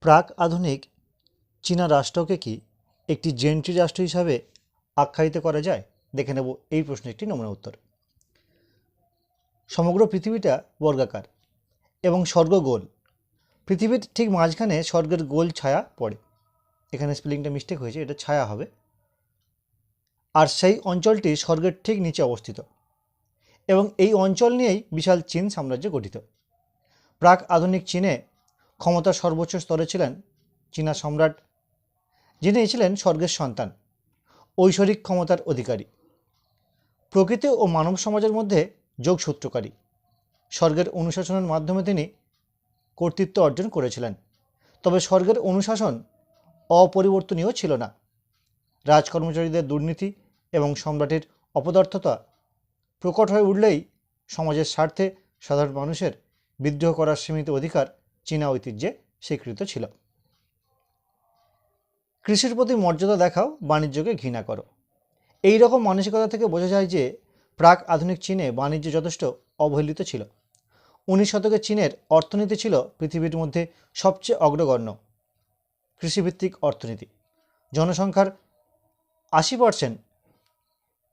প্রাক আধুনিক চীনা রাষ্ট্রকে কি একটি জেন্ট্রি রাষ্ট্র হিসাবে আখ্যায়িত করা যায়? দেখে নেব এই প্রশ্নের একটি নমুনা উত্তর। সমগ্র পৃথিবীটা বর্গাকার এবং স্বর্গ গোল। পৃথিবীর ঠিক মাঝখানে স্বর্গের গোল ছায়া পড়ে। এখানে স্পেলিংটা মিস্টেক হয়েছে, এটা ছায়া হবে। আর সেই অঞ্চলটি স্বর্গের ঠিক নিচে অবস্থিত। এবং এই অঞ্চল নিয়েই বিশাল চীন সাম্রাজ্য গঠিত। প্রাক আধুনিক চীনে ক্ষমতার সর্বোচ্চ স্তরে ছিলেন চীনা সম্রাট, যিনি ছিলেন স্বর্গের সন্তান, ঐশ্বরিক ক্ষমতার অধিকারী। প্রকৃতি ও মানব সমাজের মধ্যে যোগসূত্রকারী স্বর্গের অনুশাসনের মাধ্যমে তিনি কর্তৃত্ব অর্জন করেছিলেন। তবে স্বর্গের অনুশাসন অপরিবর্তনীয় ছিল না। রাজকর্মচারীদের দুর্নীতি এবং সম্রাটের অপদার্থতা প্রকট হয়ে উঠলেই সমাজের স্বার্থে সাধারণ মানুষের বিদ্রোহ করার সীমিত অধিকার চীনা ঐতিহ্যে স্বীকৃত ছিল। কৃষির প্রতি মর্যাদা দেখাও বাণিজ্যকে ঘৃণা করো। এই রকম মানসিকতা থেকে বোঝা যায় যে প্রাক আধুনিক চীনে বাণিজ্য যথেষ্ট অবহেলিত ছিল। উনিশ শতকে চীনের অর্থনীতি ছিল পৃথিবীর মধ্যে সবচেয়ে অগ্রগণ্য কৃষিভিত্তিক অর্থনীতি। জনসংখ্যার আশি পার্সেন্ট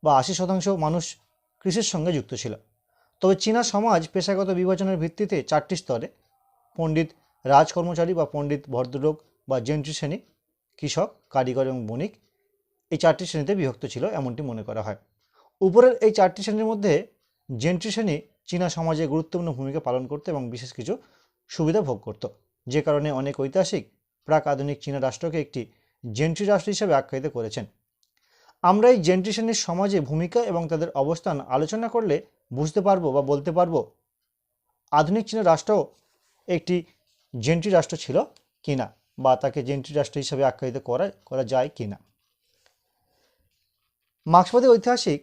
বা আশি শতাংশ মানুষ কৃষির সঙ্গে যুক্ত ছিল। তবে চীনা সমাজ পেশাগত বিভাজনের ভিত্তিতে চারটি স্তরে পণ্ডিত রাজকর্মচারী বা পণ্ডিত ভদ্রলোক বা জেন্ট্রি শ্রেণি, কৃষক, কারিগর এবং বণিক এই চারটি শ্রেণীতে বিভক্ত ছিল এমনটি মনে করা হয়। উপরের এই চারটি শ্রেণির মধ্যে জেন্ট্রি শ্রেণি চীনা সমাজে গুরুত্বপূর্ণ ভূমিকা পালন করত এবং বিশেষ কিছু সুবিধা ভোগ করত। যে কারণে অনেক ঐতিহাসিক, প্রাক আধুনিক চীনা রাষ্ট্রকে একটি জেন্ট্রি রাষ্ট্র হিসেবে আখ্যায়িত করেছেন। আমরা এই জেন্ট্রি শ্রেণির সমাজে ভূমিকা এবং তাদের অবস্থান আলোচনা করলে বুঝতে পারব বা বলতে পারব, আধুনিক চীনা রাষ্ট্র একটি জেন্ট্রি রাষ্ট্র ছিল কিনা বা তাকে জেন্ট্রি রাষ্ট্র হিসাবে আখ্যায়িত করা করা যায় কিনা। মার্ক্সবাদী ঐতিহাসিক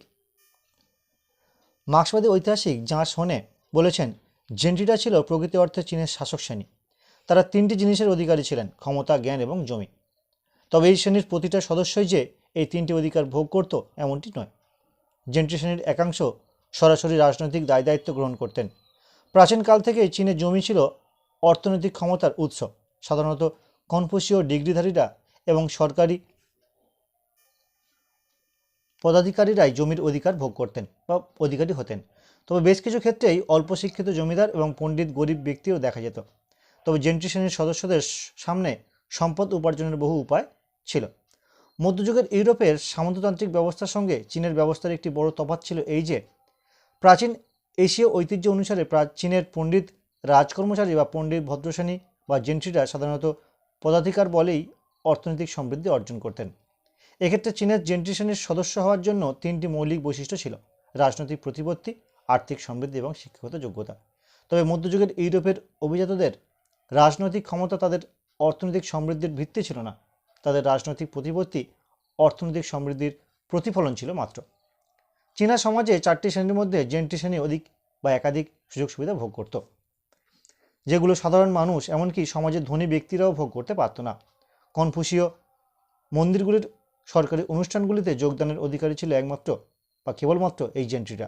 মার্ক্সবাদী ঐতিহাসিক যা শোনে বলেছেন জেন্ট্রিরা ছিল প্রকৃতি অর্থে চীনের শাসক শ্রেণি। তারা তিনটি জিনিসের অধিকারী ছিলেন, ক্ষমতা, জ্ঞান এবং জমি। তবে এই শ্রেণির প্রতিটা সদস্যই যে এই তিনটি অধিকার ভোগ করত, এমনটি নয়। জেন্ট্রি শ্রেণির একাংশ সরাসরি রাজনৈতিক দায় দায়িত্ব গ্রহণ করতেন। প্রাচীনকাল থেকে চীনের জমি ছিল অর্থনৈতিক ক্ষমতার উৎস, সাধারণত কনফুসীয় ডিগ্রিধারীরা এবং সরকারি পদাধিকারীরাই জমির অধিকার ভোগ করতেন বা অধিকারী হতেন। তবে বেশ কিছু ক্ষেত্রেই অল্প শিক্ষিত জমিদার এবং পণ্ডিত গরিব ব্যক্তিও দেখা যেত। তবে জেন্ট্রি শ্রেণির সদস্যদের সামনে সম্পদ উপার্জনের বহু উপায় ছিল। মধ্যযুগের ইউরোপের সামন্ততান্ত্রিক ব্যবস্থার সঙ্গে চীনের ব্যবস্থার একটি বড় তফাৎ ছিল এই যে, প্রাচীন এশীয় ঐতিহ্য অনুসারে চীনের পণ্ডিত রাজকর্মচারী বা পণ্ডিত, ভদ্রশ্রেণী বা জেন্ট্রিরা সাধারণত পদাধিকার বলেই অর্থনৈতিক সমৃদ্ধি অর্জন করতেন। এক্ষেত্রে চীনের জেন্ট্রি শ্রেণির সদস্য হওয়ার জন্য তিনটি মৌলিক বৈশিষ্ট্য ছিল, রাজনৈতিক প্রতিপত্তি, আর্থিক সমৃদ্ধি এবং শিক্ষাগত যোগ্যতা। তবে মধ্যযুগের ইউরোপের অভিজাতদের রাজনৈতিক ক্ষমতা তাদের অর্থনৈতিক সমৃদ্ধির ভিত্তি ছিল না। তাদের রাজনৈতিক প্রতিপত্তি অর্থনৈতিক সমৃদ্ধির প্রতিফলন ছিল মাত্র। চীনা সমাজে চারটি শ্রেণির মধ্যে জেন্ট্রি শ্রেণি অধিক বা একাধিক সুযোগ সুবিধা ভোগ করত। যেগুলো সাধারণ মানুষ, এমনকি সমাজের ধনী ব্যক্তিরাও ভোগ করতে পারত না। কনফুসীয় মন্দিরগুলির সরকারি অনুষ্ঠানগুলিতে যোগদানের অধিকারী ছিল একমাত্র বা কেবলমাত্র এই জেন্ট্রিরা।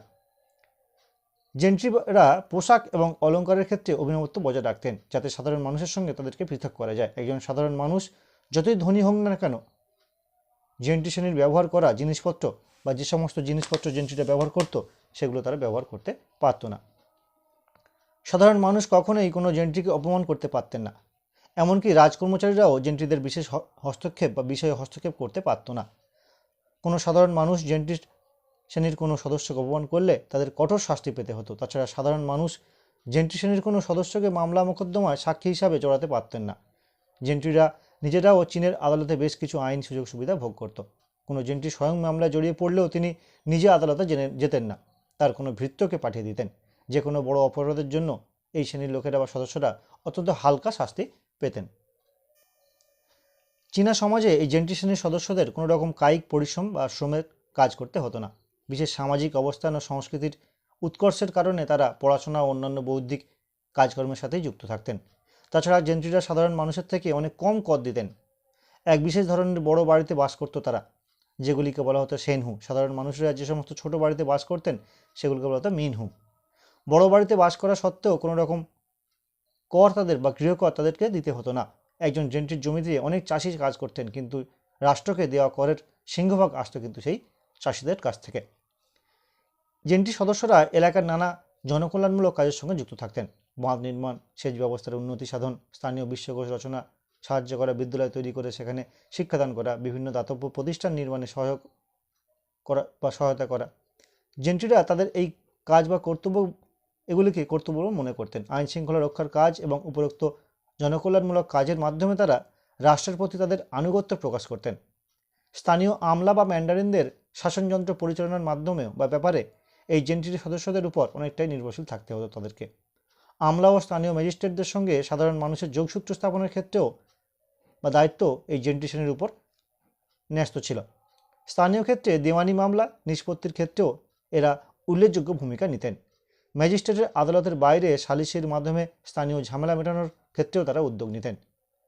জেন্ট্রিরা পোশাক এবং অলঙ্কারের ক্ষেত্রে অভিনবত্ব বজায় রাখতেন, যাতে সাধারণ মানুষের সঙ্গে তাদেরকে পৃথক করা যায়। একজন সাধারণ মানুষ যতই ধনী হোক না কেন, জেন্ট্রি শ্রেণির ব্যবহার করা জিনিসপত্র বা যে সমস্ত জিনিসপত্র জেন্ট্রিটা ব্যবহার করত, সেগুলো তারা ব্যবহার করতে পারত না। সাধারণ মানুষ কখনোই কোনো জেন্ট্রিকে অপমান করতে পারতেন না। এমনকি রাজকর্মচারীরাও জেন্ট্রিদের বিশেষ হস্তক্ষেপ বা বিষয়ে হস্তক্ষেপ করতে পারত না। কোনো সাধারণ মানুষ জেন্ট্রি শ্রেণির কোনো সদস্যকে অপমান করলে তাদের কঠোর শাস্তি পেতে হতো। তাছাড়া সাধারণ মানুষ জেন্ট্রি শ্রেণির কোনো সদস্যকে মামলা মোকদ্দমায় সাক্ষী হিসাবে জড়াতে পারতেন না। জেন্ট্রিরা নিজেরাও চীনের আদালতে বেশ কিছু আইন সুযোগ সুবিধা ভোগ করত। কোনো জেন্ট্রি স্বয়ং মামলায় জড়িয়ে পড়লেও তিনি নিজে আদালতে জেনে, যেতেন না। তার কোনো ভৃত্যকে পাঠিয়ে দিতেন। যে কোনো বড় অপরাধের জন্য এই শ্রেণির লোকেরা বা সদস্যরা অত্যন্ত হালকা শাস্তি পেতেন। চীনা সমাজে এই জেন্ট্রি শ্রেণির সদস্যদের কোনো রকম কায়িক পরিশ্রম বা শ্রমের কাজ করতে হতো না। বিশেষ সামাজিক অবস্থান ও সংস্কৃতির উৎকর্ষের কারণে তারা পড়াশোনা ও অন্যান্য বৌদ্ধিক কাজকর্মের সাথেই যুক্ত থাকতেন। তাছাড়া জেন্ট্রিরা সাধারণ মানুষের থেকে অনেক কম কর দিতেন। এক বিশেষ ধরনের বড় বাড়িতে বাস করতো তারা, যেগুলিকে বলা হতো সেনহু। সাধারণ মানুষরা যে সমস্ত ছোট বাড়িতে বাস করতেন, সেগুলিকে বলা হতো মিনহু। বড় বাড়িতে বাস করা সত্ত্বেও কোনো রকম কর তাদের বা গৃহকর তাদেরকে দিতে হতো না। একজন জেন্ট্রির জমিতে অনেক চাষি কাজ করতেন, কিন্তু রাষ্ট্রকে দেওয়া করের সিংহভাগ আসতো কিন্তু সেই চাষিদের কাছ থেকে। জেন্ট্রি সদস্যরা এলাকার নানা জনকল্যাণমূলক কাজের সঙ্গে যুক্ত থাকতেন। বাঁধ নির্মাণ, সেচ ব্যবস্থার উন্নতি সাধন, স্থানীয় বিশ্বকোষ রচনা, সাহায্য করা বিদ্যালয় তৈরি করে সেখানে শিক্ষাদান করা, বিভিন্ন দাতব্য প্রতিষ্ঠান নির্মাণে সহায়ক করা বা সহায়তা করা। জেন্ট্রিরা তাদের এই কাজ বা কর্তব্য এগুলিকে কর্তব্য মনে করতেন। আইন শৃঙ্খলা রক্ষার কাজ এবং উপরোক্ত জনকল্যাণমূলক কাজের মাধ্যমে তারা রাষ্ট্রের প্রতি তাদের আনুগত্য প্রকাশ করতেন। স্থানীয় আমলা বা ম্যান্ডারিনদের শাসনযন্ত্র পরিচালনার মাধ্যমেও বা ব্যাপারে এই জেন্ট্রির সদস্যদের উপর অনেকটাই নির্ভরশীল থাকতে হতো তাদেরকে। আমলা ও স্থানীয় ম্যাজিস্ট্রেটদের সঙ্গে সাধারণ মানুষের যোগসূত্র স্থাপনের ক্ষেত্রেও বা দায়িত্ব এই জেন্ট্রি শ্রেণির উপর ন্যস্ত ছিল। স্থানীয় ক্ষেত্রে দেওয়ানি মামলা, নিষ্পত্তির ক্ষেত্রেও এরা উল্লেখযোগ্য ভূমিকা নিতেন। ম্যাজিস্ট্রেটের আদালতের বাইরে সালিসির মাধ্যমে স্থানীয় ঝামেলা মেটানোর ক্ষেত্রেও তারা উদ্যোগ নিতেন।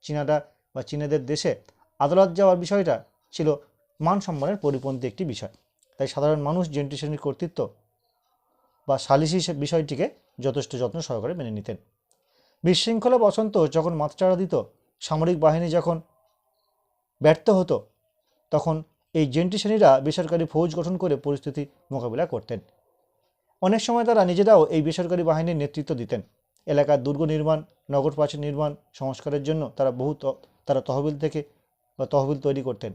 চীনারা বা চীনেদের দেশে আদালত যাওয়ার বিষয়টা ছিল মান সম্মানের পরিপন্থী একটি বিষয়। তাই সাধারণ মানুষ জেন্টি শ্রেণির কর্তৃত্ব বা সালিসি বিষয়টিকে যথেষ্ট যত্ন সহকারে মেনে নিতেন। বিশৃঙ্খলা বসন্ত যখন মাত্রারা দিত, সামরিক বাহিনী যখন ব্যর্থ হতো, তখন এই জেন্টি শ্রেণীরা বেসরকারি ফৌজ গঠন করে পরিস্থিতি মোকাবিলা করতেন। অনেক সময় তারা নিজেরাও এই বেসরকারি বাহিনীর নেতৃত্ব দিতেন। এলাকার দুর্গ নির্মাণ, নগর প্রাচীর নির্মাণ, সংস্কারের জন্য তারা বহু তারা তহবিল থেকে বা তহবিল তৈরি করতেন।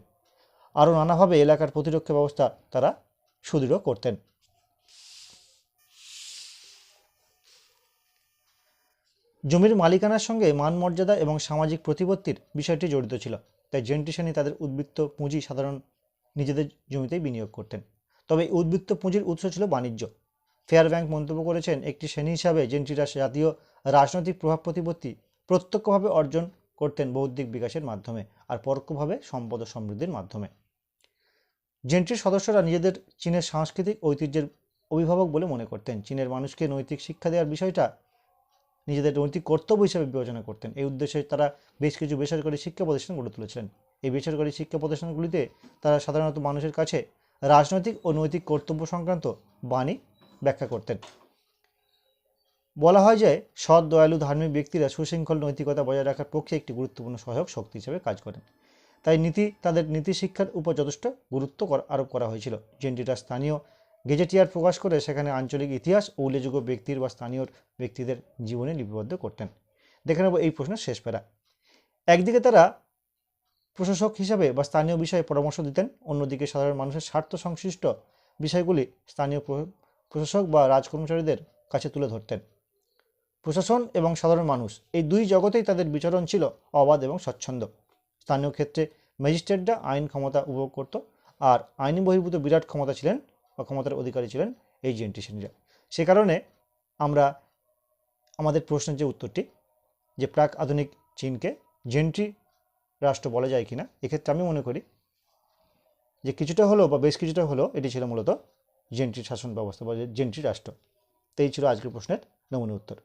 আরও নানাভাবে এলাকার প্রতিরক্ষা ব্যবস্থা তারা সুদৃঢ় করতেন। জমির মালিকানার সঙ্গে মান মর্যাদা এবং সামাজিক প্রতিপত্তির বিষয়টি জড়িত ছিল, তাই জেন্ট্রি শ্রেণি তাদের উদ্বৃত্ত পুঁজি সাধারণ নিজেদের জমিতেই বিনিয়োগ করতেন। তবে উদ্বৃত্ত পুঁজির উৎস ছিল বাণিজ্য। ফেয়ার ব্যাংক মন্তব্য করেছেন, একটি শ্রেণি হিসাবে জেন্ট্রিরা জাতীয় রাজনৈতিক প্রভাব প্রতিপত্তি প্রত্যক্ষভাবে অর্জন করতেন বৌদ্ধিক বিকাশের মাধ্যমে আর পরোক্ষভাবে সম্পদ ও সমৃদ্ধির মাধ্যমে। জেন্ট্রির সদস্যরা নিজেদের চীনের সাংস্কৃতিক ঐতিহ্যের অভিভাবক বলে মনে করতেন। চীনের মানুষকে নৈতিক শিক্ষা দেওয়ার বিষয়টা নিজেদের নৈতিক কর্তব্য হিসেবে বিবেচনা করতেন। এই উদ্দেশ্যে তারা বেশ কিছু বেসরকারি শিক্ষা প্রতিষ্ঠান গড়ে তুলেছিলেন। এই বেসরকারি শিক্ষা প্রতিষ্ঠানগুলিতে তারা সাধারণত মানুষের কাছে রাজনৈতিক ও নৈতিক কর্তব্য সংক্রান্ত বাণী ব্যাখ্যা করতেন। বলা হয় যে, সৎ, দয়ালু, ধার্মিক ব্যক্তিরা সুশৃঙ্খল, নৈতিকতা বজায় রাখার পক্ষে একটি গুরুত্বপূর্ণ সহায়ক শক্তি হিসেবে কাজ করেন। তাই নীতি, তাদের নীতি শিক্ষার উপর যথেষ্ট গুরুত্ব আরোপ করা হয়েছিল। জেন্টিরা স্থানীয় গেজেটিয়ার প্রকাশ করে সেখানে আঞ্চলিক ইতিহাস ও উল্লেখযোগ্য ব্যক্তির বা স্থানীয় ব্যক্তিদের জীবনে লিপিবদ্ধ করতেন। দেখে নেব এই প্রশ্নের শেষ প্যারা। একদিকে তারা প্রশাসক হিসাবে বা স্থানীয় বিষয়ে পরামর্শ দিতেন, অন্যদিকে সাধারণ মানুষের স্বার্থ সংশ্লিষ্ট বিষয়গুলি স্থানীয় প্র- প্রশাসক বা রাজকর্মচারীদের কাছে তুলে ধরতেন। প্রশাসন এবং সাধারণ মানুষ এই দুই জগতেই তাদের বিচরণ ছিল অবাধ এবং স্বচ্ছন্দ। স্থানীয় ক্ষেত্রে ম্যাজিস্ট্রেটরা আইন ক্ষমতা উপভোগ করত আর আইনি বহির্ভূত বিরাট ক্ষমতা ছিলেন বা ক্ষমতার অধিকারী ছিলেন এই জেন্টি শ্রেণীরা। সে কারণে আমরা আমাদের প্রশ্নের যে উত্তরটি, যে প্রাক আধুনিক চীনকে জেন্ট্রি রাষ্ট্র বলা যায় কিনা, এক্ষেত্রে আমি মনে করি যে কিছুটা হলো বা বেশ কিছুটা হলো এটি ছিল মূলত জেন্ট্রি শাসন ব্যবস্থা বা জেন্ট্রি রাষ্ট্র। তো এই ছিল আজকের প্রশ্নের নমুনা উত্তর।